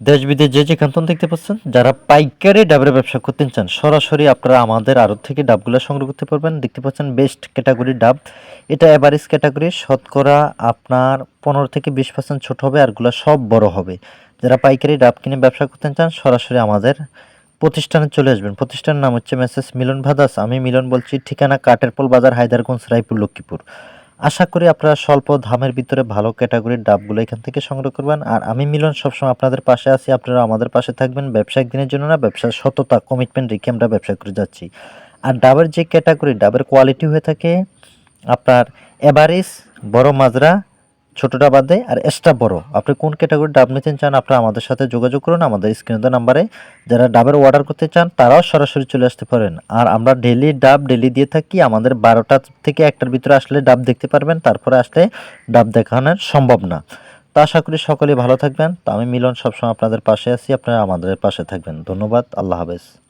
দেশ বিদেশ যে যে থেকে দেখতে পাচ্ছেন, যারা পাইকারি ডাবের ব্যবসা করতে চান, সরাসরি আপনারা আমাদের আড়ত থেকে ডাবগুলো সংগ্রহ করতে পারবেন। দেখতে পাচ্ছেন বেস্ট ক্যাটাগরি ডাব। এটা এভারেজ ক্যাটাগরি শতকরা আপনার পনেরো থেকে বিশ পার্সেন্ট ছোট হবে আরগুলো সব বড় হবে। যারা পাইকারি ডাব কিনে ব্যবসা করতে চান, সরাসরি আমাদের প্রতিষ্ঠানে চলে আসবেন। প্রতিষ্ঠানের নাম হচ্ছে মেসেস মিলন ভাদাস। আমি মিলন বলছি ঠিকানা কাটেরপোল বাজার, হায়দারগঞ্জ, রায়পুর, লক্ষ্মীপুর। আশা করি আপনারা স্বল্প দামের ভিতরে ভালো ক্যাটাগরির ডাবগুলো এখান থেকে সংগ্রহ করবেন। আর আমি মিলন সবসময় আপনাদের পাশে আছি, আপনারা আমাদের পাশে থাকবেন। ব্যবসায়িক দিনের জন্য না, ব্যবসার সততা কমিটমেন্ট রেখে আমরা ব্যবসা করে যাচ্ছি। আর ডাবের যে ক্যাটাগরি ডাবের কোয়ালিটি হয়ে থাকে, আপনার এভারেজ বড় মাজরা ছোটটা বাদে আর এক্সট্রা বড়। আপনি কোন ক্যাটাগরির ডাব নিতে চান, আপনারা আমাদের সাথে যোগাযোগ করুন। আমাদের স্ক্রিনে নাম্বারে যারা ডাবের অর্ডার করতে চান, তারাও সরাসরি চলে আসতে পারেন। আর আমরা ডেলি ডাব ডেলি দিয়ে থাকি। আমাদের বারোটা থেকে একটার ভিতরে আসলে ডাব দেখতে পারবেন। তারপরে আসলে ডাব দেখানো সম্ভব না। তো আশা করি সকলেই ভালো থাকবেন। তো আমি মিলন সবসময় আপনাদের পাশে আছি। আপনারা আমাদের পাশে থাকবেন। ধন্যবাদ। আল্লাহ হাফেজ।